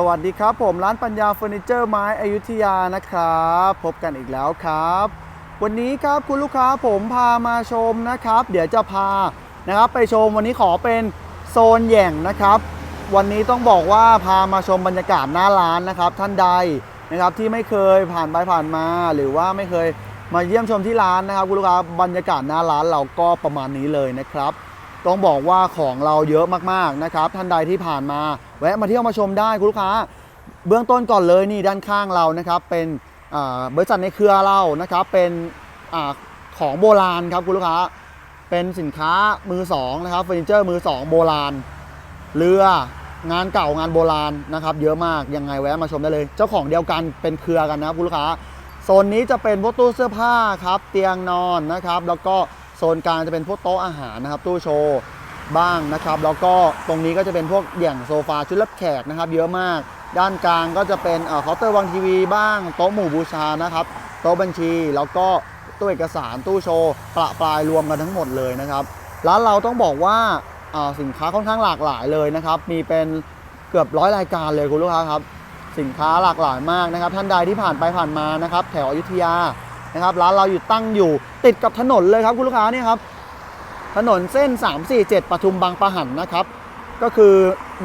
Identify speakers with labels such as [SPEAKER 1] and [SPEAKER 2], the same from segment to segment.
[SPEAKER 1] สวัสดีครับ ผมร้านปัญญาเฟอร์นิเจอร์ไม้อยุธยานะครับ พบกันอีกแล้วครับ วันนี้ครับคุณลูกค้าผมพามาชมนะครับ เดี๋ยวจะพานะครับไปชมวันนี้ขอเป็นโซนแหย่งนะครับ วันนี้ต้องบอกว่าพามาชมบรรยากาศหน้าร้านนะครับ ท่านใดนะครับที่ไม่เคยผ่านไปผ่านมา หรือว่าไม่เคยมาเยี่ยมชมที่ร้านนะครับ คุณลูกค้าบรรยากาศหน้าร้านเราก็ประมาณนี้เลยนะครับ ต้องบอกว่าของเราเยอะมากๆนะครับ ท่านใดที่ผ่านมา แวะมาเที่ยวมาชมได้คุณลูกค้า เบื้องต้นก่อนเลยนี่ด้านข้างเรานะครับเป็นบริษัทในเครือเรานะครับเป็นอของโบราณครับคุณลูกค้า เป็นสินค้ามือสองนะครับเฟอร์นิเจอร์มือสองโบราณ เรืองานเก่างานโบราณนะครับ เยอะมากยังไงแวะมาชมได้เลย เจ้าของเดียวกันเป็นเครือกันนะครับคุณลูกค้าโซนนี้จะเป็นพวกตู้เสื้อผ้าครับ เตียงนอนนะครับ แล้วก็ โซนกลางจะเป็นพวกโต๊ะอาหารนะครับ ตู้โชว์บ้างนะครับ แล้วก็ตรงนี้ก็จะเป็นพวกอย่างโซฟาชุดรับแขกนะครับ เยอะมาก ด้านกลางก็จะเป็นเคาน์เตอร์วางทีวีบ้าง โต๊ะหมู่บูชานะครับ โต๊ะบัญชี แล้วก็ตู้เอกสาร ตู้โชว์ประปรายรวมกันทั้งหมดเลยนะครับ ร้านเราต้องบอกว่าอ่าสินค้าค่อนข้างหลากหลายเลยนะครับ มีเป็นเกือบร้อยรายการเลยคุณลูกค้าครับ สินค้าหลากหลายมากนะครับ ท่านใดที่ผ่านไปผ่านมานะครับ แถวอยุธยา นะครับร้านเราอยู่ตั้งอยู่ติดกับถนนเลยครับคุณลูกค้านี่ครับถนนเส้น 347ปทุมบางปะหันนะครับ ก็คือ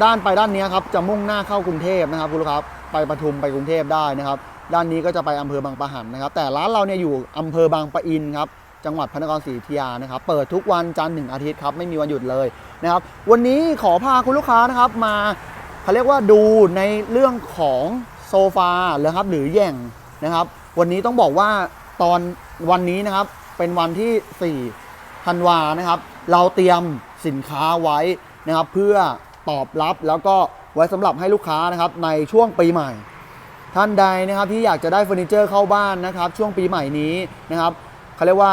[SPEAKER 1] ด้านไปด้านนี้ครับจะมุ่งหน้าเข้ากรุงเทพนะครับคุณลูกค้าไปปทุมไปกรุงเทพได้นะครับ ด้านนี้ก็จะไปอำเภอบางปะหันนะครับ แต่ร้านเราเนี่ยอยู่อำเภอบางปะอินครับจังหวัดพระนครศรีอยุธยานะครับ เปิดทุกวันจันทร์ถึงอาทิตย์ครับไม่มีวันหยุดเลยนะครับ วันนี้ขอพาคุณลูกค้านะครับมาเขาเรียกว่าดูในเรื่องของโซฟาหรือครับหรือแย่งนะครับ วันนี้ต้องบอกว่า ตอนวันนี้นะครับเป็นวันที่4ธันวานะครับ เราเตรียมสินค้าไว้นะครับ เพื่อตอบรับแล้วก็ไว้สำหรับให้ลูกค้านะครับในช่วงปีใหม่ ท่านใดนะครับที่อยากจะได้เฟอร์นิเจอร์เข้าบ้านนะครับ ช่วงปีใหม่นี้นะครับเขาเรียกว่า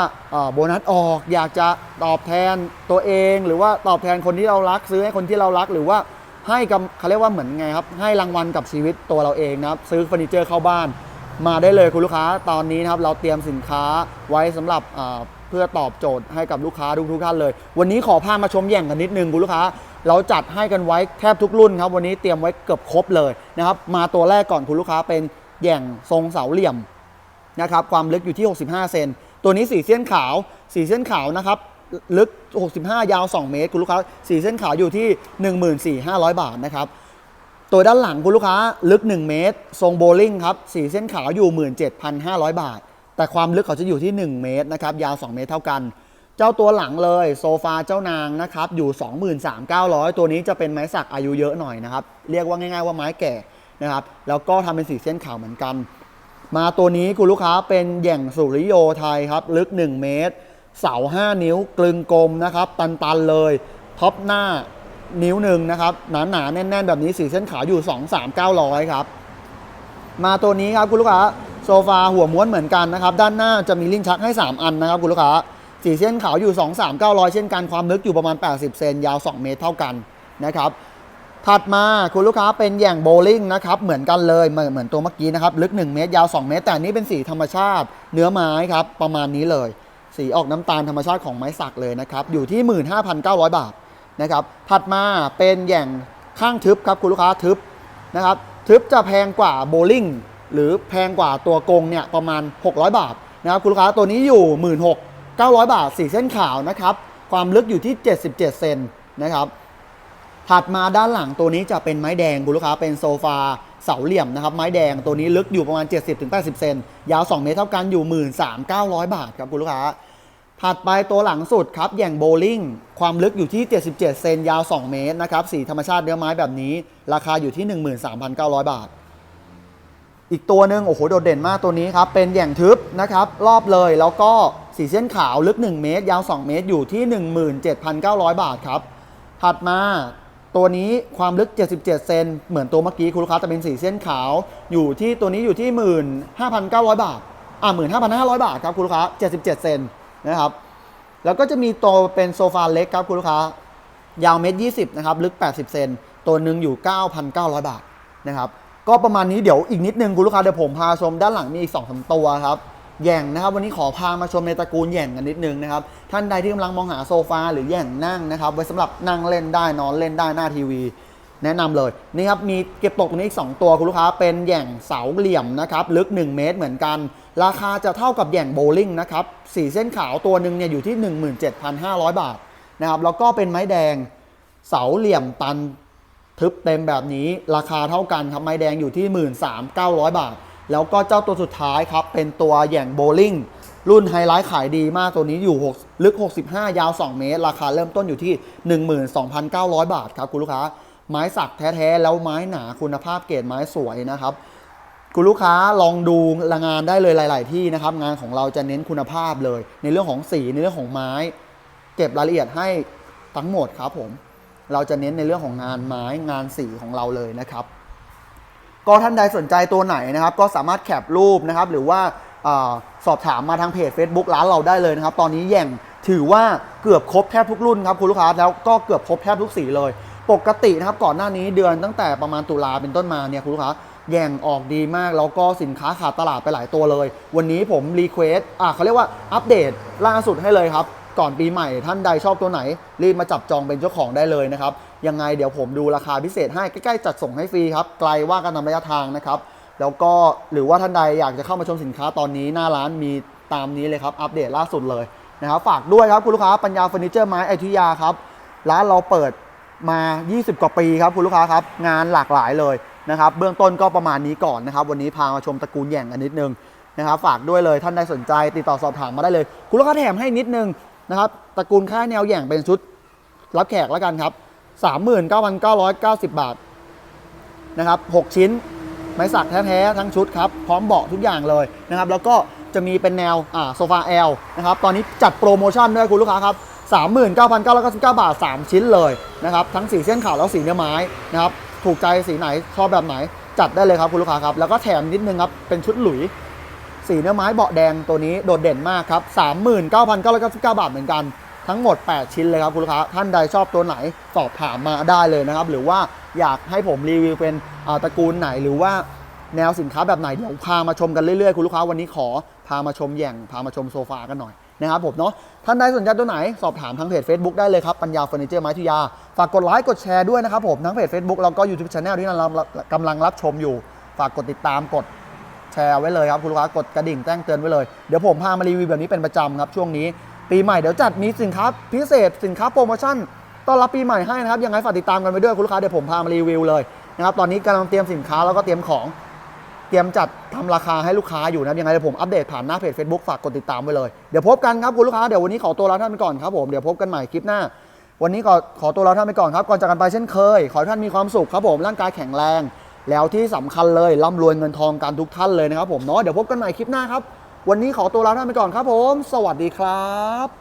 [SPEAKER 1] โบนัสออกอยากจะตอบแทนตัวเอง หรือว่าตอบแทนคนที่เรารัก ซื้อให้คนที่เรารักหรือว่าให้กับเขาเรียกว่าเหมือนไงครับให้รางวัลกับชีวิตตัวเราเองนะครับ ซื้อเฟอร์นิเจอร์เข้าบ้าน มาได้เลยคุณลูกค้าตอนนี้นะครับเราเตรียมสินค้าไว้สำหรับเพื่อตอบโจทย์ให้กับลูกค้าทุกทุกๆท่านเลย วันนี้ขอพามาชมแย่งกันนิดนึงคุณลูกค้า เราจัดให้กันไว้แทบทุกรุ่นครับ วันนี้เตรียมไว้เกือบครบเลยนะครับมาตัวแรกก่อนคุณลูกค้าเป็นแย่งทรงเสาเหลี่ยมนะครับความลึกอยู่ที่ 65 เซนตัวนี้สีเส้นขาวสีเส้นขาวนะครับลึก 65 ยาว 2 เมตร คุณลูกค้าสีเส้นขาวอยู่ที่ 14,500 บาทนะครับ ตัวด้านหลังคุณลูกค้าลึก 1 เมตร ทรงโบลิ่งครับสีเส้นขาวอยู่ 17,500 บาท แต่ความลึกเขาจะอยู่ที่ 1 เมตรนะครับยาว 2 เมตรเท่ากัน เจ้าตัวหลังเลยโซฟาเจ้านางนะครับอยู่ 23,900 ตัวนี้จะเป็นไม้สักอายุเยอะหน่อยนะครับเรียกว่าง่าย ๆว่าไม้แก่นะครับแล้วก็ทำเป็นสีเส้นขาวเหมือนกัน มาตัวนี้คุณลูกค้าเป็นแหย่งสุริโยไทยครับลึก 1 เมตร เสา 5 นิ้วกลึงกลมนะครับตันๆเลยท็อปหน้า นิ้วหนึ่งนะครับหนาหนาๆแน่น ๆ แบบนี้สีเส้นขาวอยู่ 2 3 900 ครับ มาตัวนี้ครับคุณลูกค้าโซฟาหัวม้วนเหมือนกันนะครับ ด้านหน้าจะมีลิ้นชักให้ 3 อันนะครับคุณลูกค้าสีเส้นขาวอยู่ 2 3 900 เช่นกันความลึกอยู่ประมาณ 80 เซนยาว 2 เมตรเท่ากันนะครับถัดมาคุณลูกค้าเป็นแหย่งโบลิ่งนะครับเหมือนกันเลยเหมือนตัวเมื่อกี้นะครับลึก 1 เมตรยาว 2 เมตร แต่นนี้เป็นสีธรรมชาติ เนื้อไม้ครับประมาณนี้เลย สีออกน้ำตาลธรรมชาติของไม้สักเลยนะครับอยู่ที่ 15,900 บาท นะครับถัดมาเป็นแหย่งข้างทึบครับคุณลูกค้าทึบนะครับทึบจะแพงกว่าโบลิ่งหรือแพงกว่าตัวกงเนี่ยประมาณ 600 บาทนะครับคุณลูกค้าตัวนี้อยู่ 16,900 บาทสีเส้นขาวนะครับความลึกอยู่ที่ 77 เซนนะครับถัดมาด้านหลังตัวนี้จะเป็นไม้แดงคุณลูกค้าเป็นโซฟาเสาเหลี่ยมนะครับไม้แดงตัวนี้ลึกอยู่ประมาณ 70-80 เซนยาว 2 เมตรเท่ากันอยู่ 13,900 บาทครับคุณลูกค้า ถัดไปตัวหลังสุดครับแย่งโบลิ่งความลึกอยู่ที่ 77 เซนยาว 2 เมตรนะครับสีธรรมชาติเนื้อไม้แบบนี้ ราคาอยู่ที่ 13,900 บาท อีกตัวหนึ่งโอ้โหโดดเด่นมากตัวนี้ครับ เป็นแย่งทึบนะครับ รอบเลยแล้วก็สีเส้นขาวลึก 1 เมตร ยาว 2 เมตรอยู่ที่ 17,900 บาทครับ ถัดมาตัวนี้ความลึก 77 เซนเหมือนตัวเมื่อกี้คุณลูกค้าจะเป็นสีเส้นขาวอยู่ที่ตัวนี้อยู่ที่ 15,900 บาทอ่า15,500 บาทครับคุณลูกค้า77 เซน นะครับ แล้วก็จะมีตัวเป็นโซฟาเล็กครับคุณลูกค้ายาวเมตรยี่สิบนะครับลึก 80 เซนตัวหนึ่งอยู่ 9,900 บาทนะครับก็ประมาณนี้เดี๋ยวอีกนิดนึงคุณลูกค้าเดี๋ยวผมพาชมด้านหลังมีอีก2อสตัวครับแย่งนะครับวันนี้ขอพามาชมในตระกูลแย่งกันนิดนึงนะครับท่านใดที่กำลังมองหาโซฟาหรือแย่งนั่งนะครับไว้สำหรับนั่งเล่นได้นอนเล่นได้หน้าทีวี แนะนำเลยนี่ครับมีเก็บตกตรงนี้อีก 2 ตัวคุณลูกค้าเป็นแย่งเสาเหลี่ยมนะครับลึก 1 เมตรเหมือนกัน ราคาจะเท่ากับแหย่งโบลิ่งนะครับสีเส้นขาวตัวหนึ่งเนี่ยอยู่ที่ 17,500 บาทนะครับแล้วก็เป็นไม้แดงเสาเหลี่ยมตันทึบเต็มแบบนี้ราคาเท่ากันครับไม้แดงอยู่ที่ 13,900 บาท แล้วก็เจ้าตัวสุดท้ายครับเป็นตัวแหย่งโบลิ่งรุ่นไฮไลท์ขายดีมากตัวนี้อยู่ 6 ลึก 65 ยาว 2 เมตร ราคาเริ่มต้นอยู่ที่ 12,900 บาทครับคุณลูกค้า ไม้สักแท้ ๆ แล้วไม้หนาคุณภาพเกรดไม้สวยนะครับ คุณลูกค้าลองดูงานได้เลยหลาย ๆ ที่นะครับ งานของเราจะเน้นคุณภาพเลย ในเรื่องของสีในเรื่องของไม้ เก็บรายละเอียดให้ทั้งหมดครับผมเราจะเน้นในเรื่องของงานไม้งานสีของเราเลยนะครับ ก็ท่านใดสนใจตัวไหนนะครับ ก็สามารถแคปรูปนะครับ หรือว่าอสอบถามมาทางเพจ Facebook ร้านเราได้เลยนะครับ ตอนนี้แย่งถือว่าเกือบครบแทบทุกรุ่นครับคุณลูกค้าแล้วก็เกือบครบแทบทุกสีเลย ปกตินะครับก่อนหน้านี้เดือนตั้งแต่ประมาณตุลาเป็นต้นมาเนี่ยคุณลูกค้า แย่งออกดีมาก แล้วก็สินค้าขาดตลาดไปหลายตัวเลย วันนี้ผมรีเควสอะเขาเรียกว่าอัปเดตล่าสุดให้เลยครับ ก่อนปีใหม่ท่านใดชอบตัวไหน รีบมาจับจองเป็นเจ้าของได้เลยนะครับ ยังไงเดี๋ยวผมดูราคาพิเศษให้ใกล้ๆจัดส่งให้ฟรีครับ ไกลว่ากันตามระยะทางนะครับ แล้วก็หรือว่าท่านใดอยากจะเข้ามาชมสินค้าตอนนี้หน้าร้านมีตามนี้เลยครับ อัปเดตล่าสุดเลยนะครับฝากด้วยครับคุณลูกค้าปัญญาเฟอร์นิเจอร์ไม้อยุธยาครับร้านเราเปิดมา 20 กว่าปีครับคุณลูกค้าครับงานหลากหลายเลย นะครับเบื้องต้นก็ประมาณนี้ก่อนนะครับ วันนี้พามาชมตระกูลแหย่งกันนิดนึงนะครับฝากด้วยเลยท่านใดสนใจ ติดต่อสอบถามมาได้เลย คุณลูกค้าแถมให้นิดนึงนะครับตระกูลค่ายแนวแหย่งเป็นชุดรับแขกแล้วกันครับ 39,990 บาทนะครับ6ชิ้น ไม้สักแท้ๆทั้งชุดครับ พร้อมเบาะทุกอย่างเลยนะครับ แล้วก็จะมีเป็นแนวอ่าโซฟาแอลนะครับ ตอนนี้จัดโปรโมชั่นด้วยคุณลูกค้าครับ 39,999 บาท 3 ชิ้นเลยนะครับ ทั้งสีเส้นขาวแล้วสีเนื้อไม้นะครับ ถูกใจสีไหนชอบแบบไหน จัดได้เลยครับคุณลูกค้าครับ แล้วก็แถมนิดนึงครับเป็นชุดหลุย สีเนื้อไม้เบาะแดงตัวนี้โดดเด่นมากครับ39,999บาทเหมือนกันทั้งหมด 8 ชิ้นเลยครับคุณลูกค้า ท่านใดชอบตัวไหนสอบถามมาได้เลยนะครับ หรือว่าอยากให้ผมรีวิวเป็นตระกูลไหนหรือว่าแนวสินค้าแบบไหนเดี๋ยวพามาชมกันเรื่อยๆ คุณลูกค้าวันนี้ขอพามาชมแย่งพามาชมโซฟากันหน่อย นะครับผมเนาะท่านใดสนใจตัวไหนสอบถามทางเพจ Facebook ได้เลยครับ ปัญญาเฟอร์นิเจอร์ไม้ทุยา ฝากกดไลค์กดแชร์ด้วยนะครับผมทั้งเพจ Facebook แล้วก็ YouTube Channel ที่เรากำลังรับชมอยู่ ฝากกดติดตามกดแชร์ไว้เลยครับคุณลูกค้ากดกระดิ่งแจ้งเตือนไว้เลย เดี๋ยวผมพามารีวิวแบบนี้เป็นประจำครับช่วงนี้ ปีใหม่เดี๋ยวจัดมีสินค้าพิเศษสินค้าโปรโมชั่นต้อนรับปีใหม่ให้นะครับยังไงฝากติดตามกันไปด้วยคุณลูกค้าเดี๋ยวผมพามารีวิวเลยนะครับตอนนี้กำลังเตรียมสินค้าแล้วก็เตรียมของ เตรียมจัดทำราคาให้ลูกค้าอยู่นะครับยังไงเดี๋ยวผมอัปเดตผ่านหน้าเพจ Facebook ฝากกดติดตามไว้เลย เดี๋ยวพบกันครับคุณลูกค้าเดี๋ยววันนี้ขอตัวลาท่านไปก่อนครับผมเดี๋ยวพบกันใหม่คลิปหน้า วันนี้ขอขอตัวลาท่านไปก่อนครับก่อนจากกันไปเช่นเคย ขอให้ท่านมีความสุขครับผมร่างกายแข็งแรง แล้วที่สำคัญเลยร่ำรวยเงินทองกันทุกท่านเลยนะครับผมเนาะเดี๋ยวพบกันใหม่คลิปหน้าครับวันนี้ขอตัวลาท่านไปก่อนครับผม สวัสดีครับ